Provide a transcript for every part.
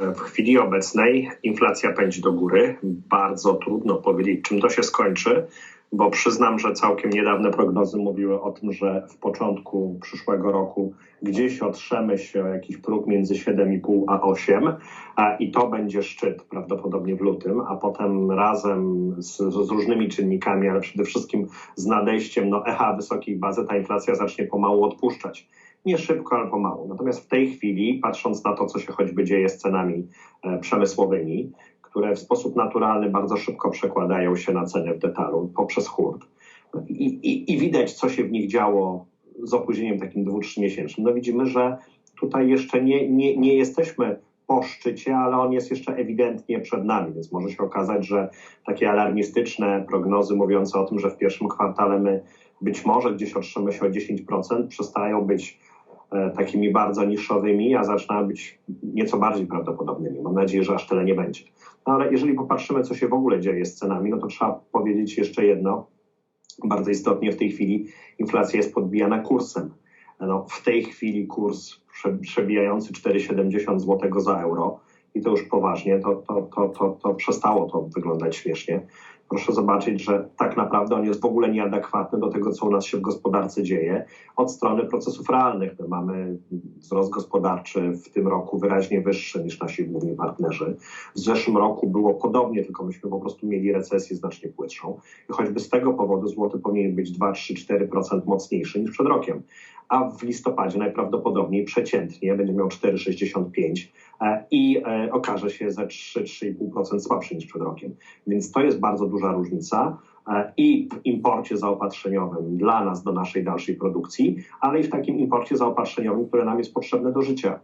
W chwili obecnej inflacja pędzi do góry. Bardzo trudno powiedzieć, czym to się skończy, bo przyznam, że całkiem niedawne prognozy mówiły o tym, że w początku przyszłego roku gdzieś otrzemy się jakiś próg między 7,5 a 8 a, i to będzie szczyt prawdopodobnie w lutym, a potem razem z, z różnymi czynnikami, ale przede wszystkim z nadejściem no, echa wysokiej bazy ta inflacja zacznie pomału odpuszczać nie szybko, ale pomału. Natomiast w tej chwili, patrząc na to, co się choćby dzieje z cenami e, przemysłowymi, które w sposób naturalny bardzo szybko przekładają się na ceny w detalu poprzez hurt. I, i, I, widać, co się w nich działo z opóźnieniem takim dwu, miesięcznym. No widzimy, że tutaj jeszcze nie, nie, nie jesteśmy po szczycie, ale on jest jeszcze ewidentnie przed nami, więc może się okazać, że takie alarmistyczne prognozy mówiące o tym, że w pierwszym kwartale my być może gdzieś otrzymamy się o 10%, przestają być takimi bardzo niszowymi, a zaczynają być nieco bardziej prawdopodobnymi. Mam nadzieję, że aż tyle nie będzie. No ale jeżeli popatrzymy, co się w ogóle dzieje z cenami, no to trzeba powiedzieć jeszcze jedno. Bardzo istotnie w tej chwili inflacja jest podbijana kursem. No, w tej chwili kurs przebijający 4,70 zł za euro i to już poważnie, to, to, to, to, to przestało to wyglądać śmiesznie proszę zobaczyć, że tak naprawdę on jest w ogóle nieadekwatny do tego, co u nas się w gospodarce dzieje. Od strony procesów realnych my mamy wzrost gospodarczy w tym roku wyraźnie wyższy niż nasi główni partnerzy. W zeszłym roku było podobnie, tylko myśmy po prostu mieli recesję znacznie płytszą. I choćby z tego powodu złoty powinien być 2, 3, 4% mocniejszy niż przed rokiem. A w listopadzie najprawdopodobniej przeciętnie będzie miał 4,65 e, i e, okaże się za 3-3,5% słabszy niż przed rokiem. Więc to jest bardzo duża różnica e, i w imporcie zaopatrzeniowym dla nas, do naszej dalszej produkcji, ale i w takim imporcie zaopatrzeniowym, które nam jest potrzebne do życia.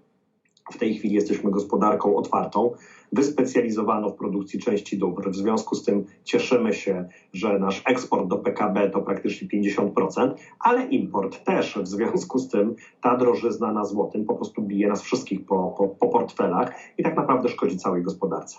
W tej chwili jesteśmy gospodarką otwartą, wyspecjalizowaną w produkcji części dóbr. W związku z tym cieszymy się, że nasz eksport do PKB to praktycznie 50%, ale import też. W związku z tym ta drożyzna na złotym po prostu bije nas wszystkich po, po, po portfelach i tak naprawdę szkodzi całej gospodarce.